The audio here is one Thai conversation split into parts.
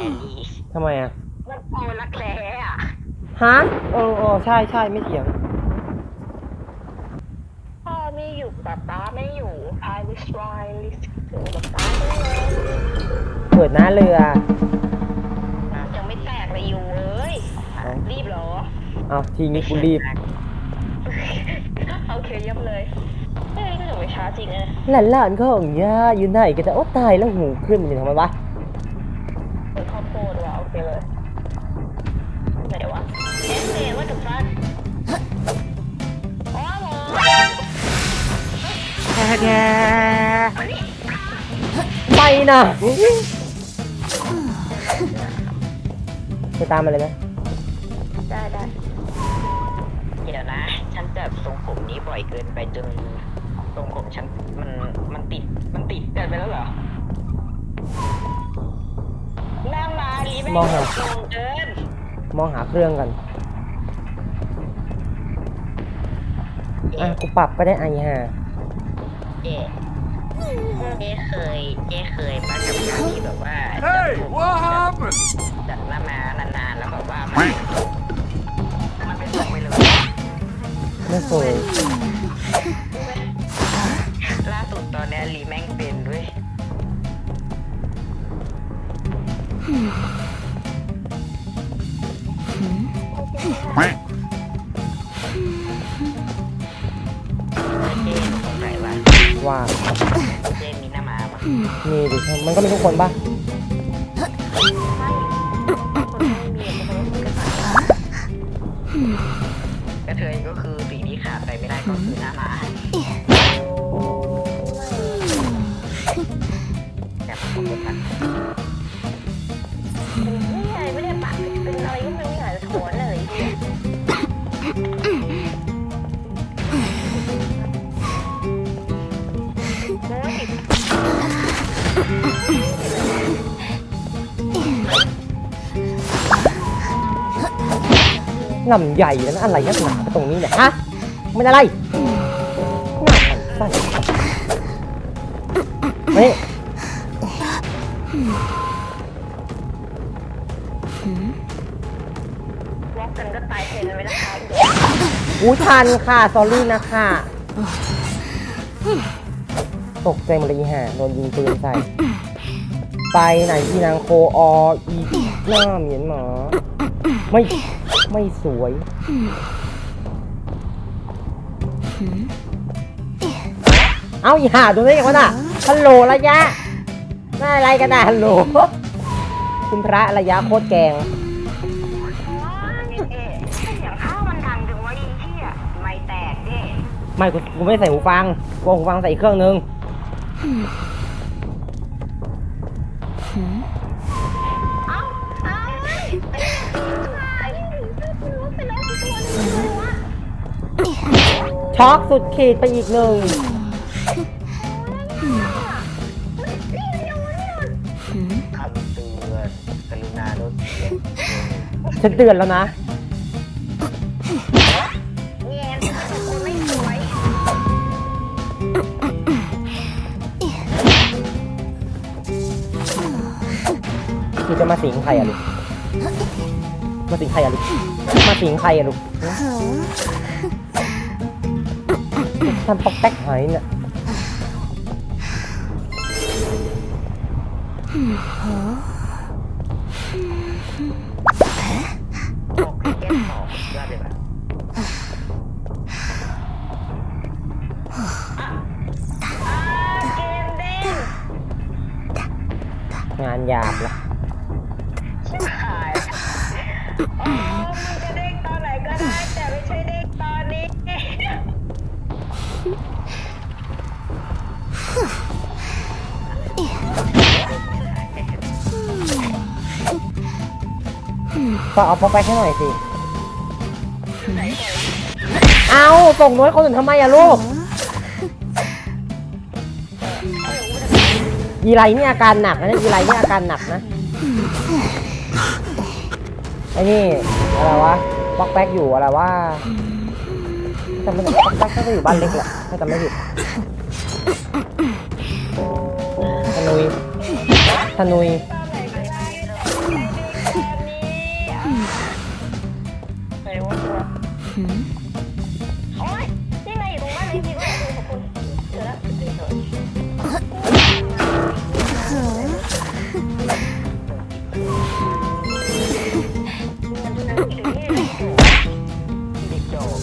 ลีทำไมอะมันโอรักแร้อะฮะเออเออใช่ใช่ไม่เถียง พ่อไม่อยู่ป๊าป๊าไม่อยู่พายลิสไรลิสถึงป๊าป๊าไม่เลยเปิดหน้าเรือ ยังไม่แตกเลยอยู่เอ้ย เอ้า รีบเหรอ เอาทีนี้กูรีบโอเคเยับเลย เฮ้ยก็ถึงไปช้าจริงเลยหลานหลานๆของย่าอยู่ไหนกันจะโอ้ตายแล้วหูขึ้นมันทำไมวะ ไปนะไปตามมาเลยไหมได้ได้เดี๋ยวนะ ฉันจับทรงผมนี้บ่อยเกินไปจนทรงผมฉันมันมันติดมันติดกันไปแล้วเหรอหน้ามาลีไม่ได้ทรงเกินมองหาเครื่องกันอะกูปรับก็ได้ไอ้ห่า เจ๊เจ๊เคยเจ๊เคยมากับการที่แบบว่า Hey, what happened? น้ามาปะมีดิมันก็มีทุกคนป่ะ ลำใหญ่แล้วนอะไรนักหนาตรงนี้เนี่ยฮะมันอะไรหน้ามันไส้เฮ้ยวอกกันก็ตายเทรนเลยนะคะอู้ทันค่ะซอรี่นะค่ะ ตกใจหมดเลยอีห่าโดนยิงปืนใส่ ไปไหนอีนางโคออีหน้าเหมียนหมาไม่ ไม่สวย เอาอีห่าดูได้ยังวะน่ะฮัลโหลระยะน่าอะไรกันน่ะฮัลโหลคุณพระระยะโคตรแกงไม่กูไม่ใส่หูฟังกูหูฟังใส่เครื่องนึง ช็อกสุดขีดไปอีกหนึ่งคำเตือนกรุณาลดเสียงฉันเตือนแล้วนะเงียบคนไม่สวยคือจะมาสิงใครอะลูก มาสิงใครอะลูก มาสิงใครอะลูกทำปอกแป๊กหา ยเนี่ยบอกให้แก้หอมยอดเลยปะอะอ่าเกมเด้งงานหยาบละ ก็เอาปอกแป๊กให้หน่อยสิ เอาส่งน้อยคนอื่นทำไมอะลูก ยีไรนี่อาการหนักนะเนี่ยยีไรนี่อาการหนักนะไอ้นี่อะไรวะปอกแป๊กอยู่อะไรวะจำไม่ได้ปอกแป๊กก็จะอยู่บ้านเล็กแหละถ้าจำไม่ผิดธนุยธนุย โอ๊ยนี่ไงอยู่ตรงบ้านนี้พี่ด้วยขอบคุณเจอแล้วเจอแล้วเด็กโจก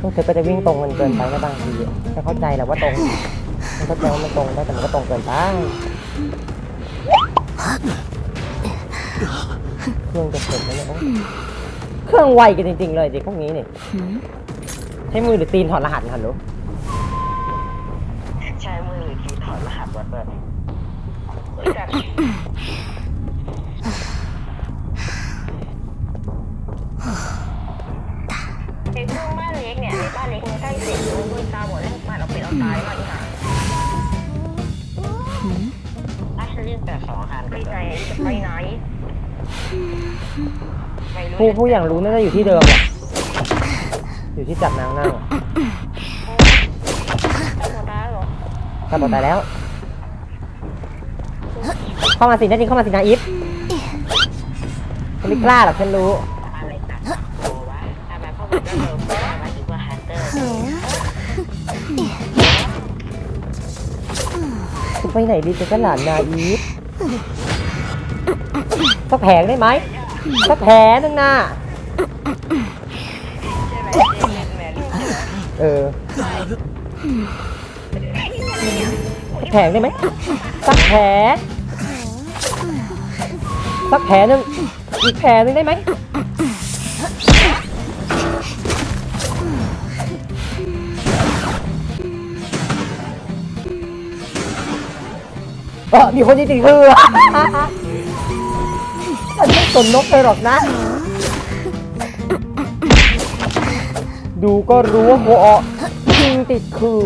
พวกเธอก็จะวิ่งตรงกันเกินไปนะบางทีฉันเข้าใจแหละว่าตรงฉันเข้าใจว่ามันตรงได้แต่มันก็ตรงเกินไปเครื่องจะเสร็จแล้วเนี่ย เครื่องไวกันจริงๆเลยเด็กพวกนี้เนี่ยใช้มือหรือตีนถอดรหัสฮัลโหลใช้มือหรือคีย์ถอดรหัสวัดเปิดเฮ้ยแต่ไอ้พวกบ้านเล็กเนี่ยไอ้บ้านเล็กมันใกล้เสร็จแล้วคุณตาหมดแล้วบ้านเราเป็นเอาตายมากอีกค่ะถ้าฉันเล่นแต่สองคันไปก็ไหนจะจะไปไหนไม่รู้ ผู้ผู้อย่างรู้น่าจะอยู่ที่เดิมแหละอยู่ที่จับนางนั่งตาหมดตาเหรอถ้าบอกตายแล้ว เข้ามาสินะจริงเข้ามาสินะอีฟฉันไม่กล้าหรอกฉันรู้อะไรตัดโอ้วะทำไมพวกมันก็เร็วกว่ามาดีกว่าฮันเตอร์คุณไปไหนดีจะกันหลานนาอีฟ สักแผงได้ไหมสักแผงนึงนะใช่ไหมเล่นแมรี่ใช่ไหมเออสักแผงได้ไหมสักแผงสักแผงนึงอีกแผงนึงได้ไหมเออมีคนจริงๆคือ ฉันไม่สนนกไปหรอกนะ ดูก็รู้ว่าหัวอาะจริงติดคือ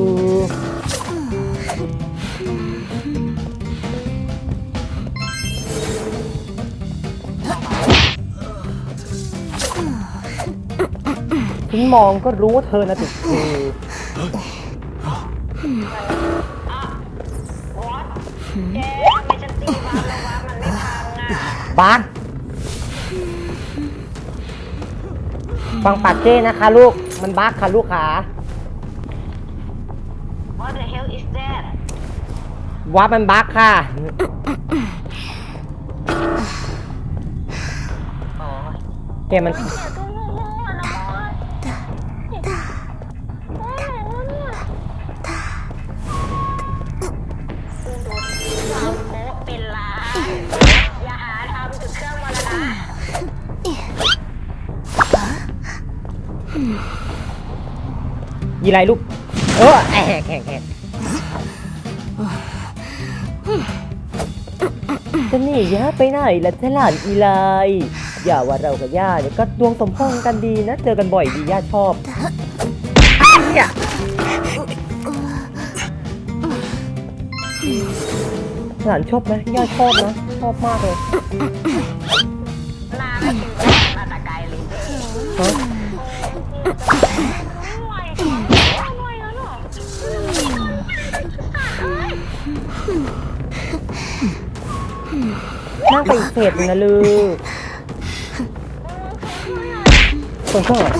ถึงมองก็รู้ว่าเธอน่ะติดคือวอบ้าน ฟังปากเจ้นะคะลูก มันบักค่ะลูกขา What the hell is that ว่ามันบักค่ะ โอ้ยเกมมัน เนี่ยตั ยีไรลูกเออแอะแข่งแข่งจะหนีย่าไปไหนละเทหลานอีไลอย่าว่าเรากับย่าเนี่ยก็ดวงสมพงษ์กันดีนะ เจอกันบ่อยดีย่าชอบเนี่ยหลานชอบไหมย่าชอบนะชอบมากเลยนาไม่กินแป้งมาแต่ไกลเลยฮะ นั่งไปอีกเฟสหนึงนะลือส่วนเครื่องเหรอ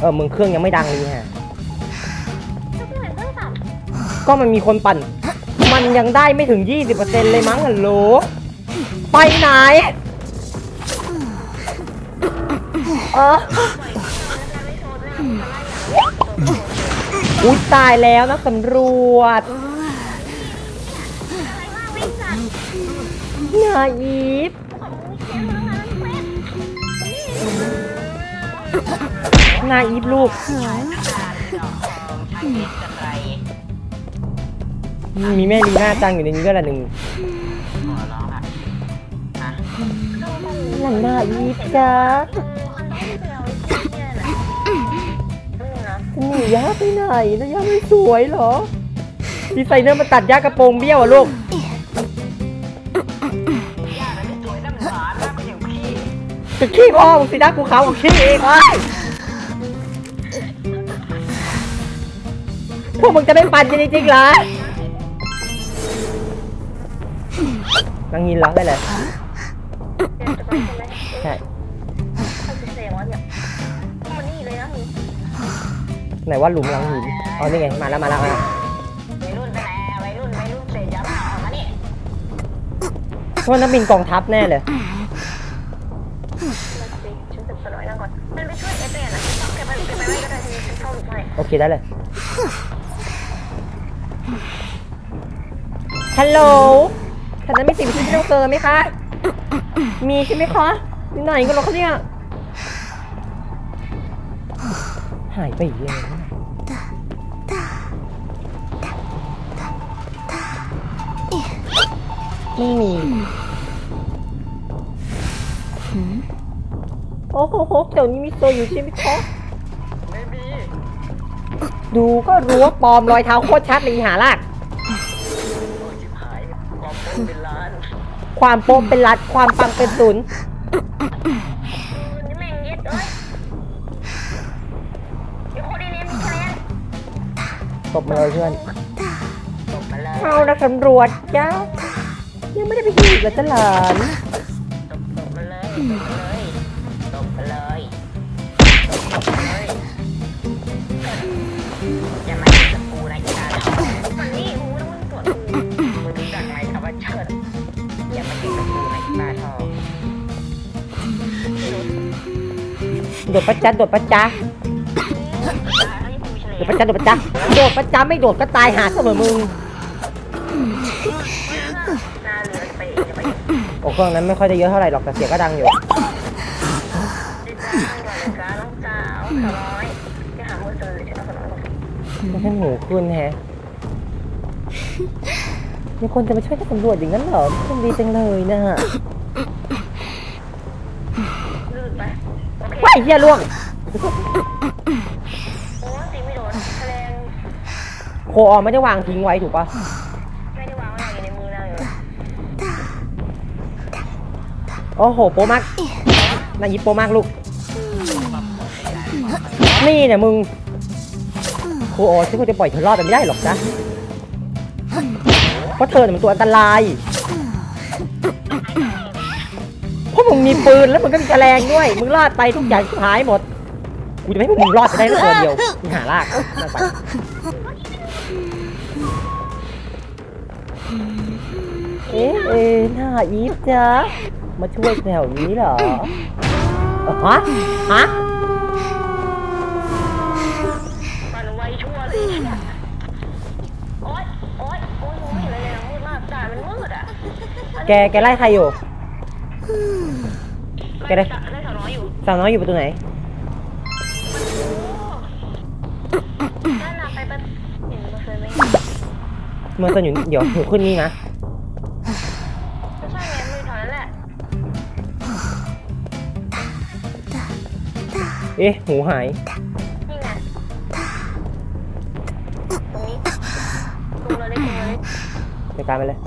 เออมึงเครื่องยังไม่ดังเลยฮะ ก็มันมีคนปั่น มันยังได้ไม่ถึง 20%เลยมั้งฮัลโหลไปไหน เอออุ้ยตายแล้วนักสำรวจ นาอีฟนาอีฟลูกมีแม่ลีน่าจังอยู่ในนี้ด้วยละหนึ่งหลังนาอีฟจ้าหนีย่าไปไหนนะย่าไม่สวยเหรอดีไซเนอร์มาตัดย่ากระโปรงเบี้ยวอะลูก จะขี้พ่อมึงสินะกูขาวกูขี้เองวะพวกมึงจะไม่ปั่นกันจริงๆเหรอนั่งยินร้องได้เลยใช่ไหนว่าหลุมรังหินอ๋อนี่ไง มาแล้วมาแล้วมาไอรุ่นนี่ยว่านักบินกองทัพแน่เลย โอเคได้เลยฮัลโหลท่านนั้นมีสิ่งที่ต้องเจอไหมคะ มีใช่ไหมคะที่ไหนกันหรอคะเนี่ยหายไปอีกเลยไม่มี โอ้โหแถวนี้มีตัวอยู่ใช่ไหมคะไม่มีดูก็รู้ว่าปลอมรอยเท้าโคตรชัดเลยอีหาลาก โอ้ยชิบหายความโปรเป็นล้านความโปมเป็นรัด ความปังเป็นศูนย์นี่แม่งยึดเอ้ยไอ้โคดีนี้มีคะแนนตบมาเลยเพื่อนตกมาเลยเอาละสำรวจจ้ายังไม่ได้ไปหีบเลยจ้าหลาน ตกตกมาเลยต โดดประจัดโดดประจัดตาโดดประจัดโดดประจัดโดดประจัดไม่โดดก็ตายหาเสมอมึงโอ้เครื่องนั้นไม่ค่อยได้เยอะเท่าไหร่หรอกแต่เสียงก็ดังอยู่ดิจ้าก่อนเลยจ้าน้องสาวสาวน้อยไปหามือถือจะเอาสาวน้อยก่อนไม่ใช่หูขึ้นแฮะมีคนจะมาช่วยกันสำรวจอย่างนั้นเหรอคุณดีจังเลยนะฮะ ลื่นไปโอเค ว้า ยเฮียล่วงโอ้ตีไม่โดนคะแนนโคออไม่ได้วางทิ้งไว้ถูกปะไม่ได้วางไว้อยู่ในมือนางอยู่โอ้โหโปมากนายยิปโปมากลูก นี่เนี่ยมึงโคออฉันคงจะปล่อยเธอรอดไปไม่ได้หรอกนะเพราะเธอเนี่ยมันตัวอันตราย มึงมีปืนแล้วมึงก็มีแฉลงด้วย มึงรอดไปทุกอย่างหายหมด กูจะไม่ให้พวกมึงรอดไปได้ตัวเดียวมึงหาลากนั่งไปเอ๊ะเอ๊ะน่าอีฟจ้ะมาช่วยแถวนี้เหรอ ฮะ ฮะมันไวชั่วเลยโอ๊ยโอ๊ยโอ๊ยไม่เห็นอะไรเลยนะมืดมากด่านมันมืดอะ แก แกไล่ใครอยู่ แกได้ได้สาวน้อยอยู่สาวน้อยอยู่ประตูไหนนั่นน่ะไปปะเห็นมาเคยไหมเมื่อตอนอยู่เดี๋ยวหูขึ้นนี่นะไม่ใช่ไงมือถอนนั่นแหละเอ๊ะ หูหาย นี่ไงตรงนี้ตรงเลยตรงเลย จัดการไปเลย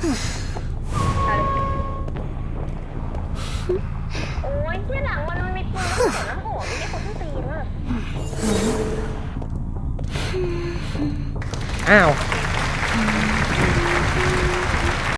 Ow.